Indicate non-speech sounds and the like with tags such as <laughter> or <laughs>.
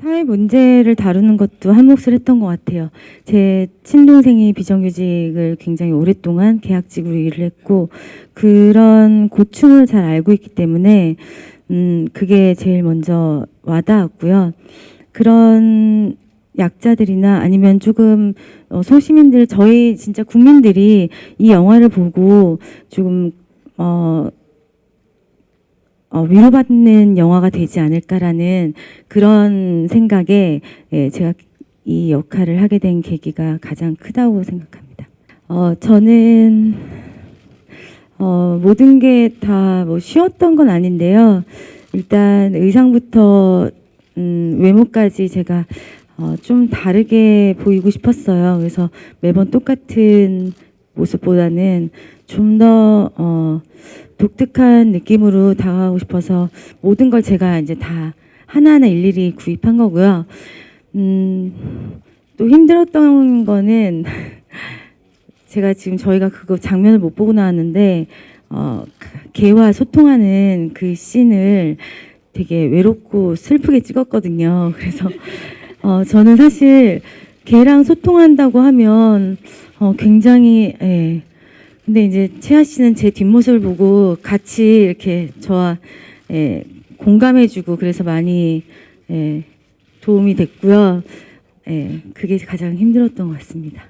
사회 문제를 다루는 것도 한 몫을 했던 것 같아요. 제 친동생이 비정규직을 굉장히 오랫동안 계약직으로 일을 했고 그런 고충을 잘 알고 있기 때문에 음 그게 제일 먼저 와닿았고요. 그런 약자들이나 아니면 조금 어, 소시민들 저희 진짜 국민들이 이 영화를 보고 조금 어, 어, 위로받는 영화가 되지 않을까라는 그런 생각에 예, 제가 이 역할을 하게 된 계기가 가장 크다고 생각합니다. 어, 저는 어, 모든 게 다 뭐 쉬웠던 건 아닌데요. 일단 의상부터 음, 외모까지 제가 어, 좀 다르게 보이고 싶었어요. 그래서 매번 똑같은 모습보다는 좀더 어, 독특한 느낌으로 다가가고 싶어서 모든 걸 제가 이제 다 하나하나 일일이 구입한 거고요. 음, 또 힘들었던 거는 <laughs> 제가 지금 저희가 그거 장면을 못 보고 나왔는데 어, 개와 소통하는 그 씬을 되게 외롭고 슬프게 찍었거든요. <laughs> 그래서 어, 저는 사실 개랑 소통한다고 하면 어, 굉장히 예. 근데 이제 채아 씨는 제 뒷모습을 보고 같이 이렇게 저와 예, 공감해주고 그래서 많이 예, 도움이 됐고요. 예, 그게 가장 힘들었던 것 같습니다.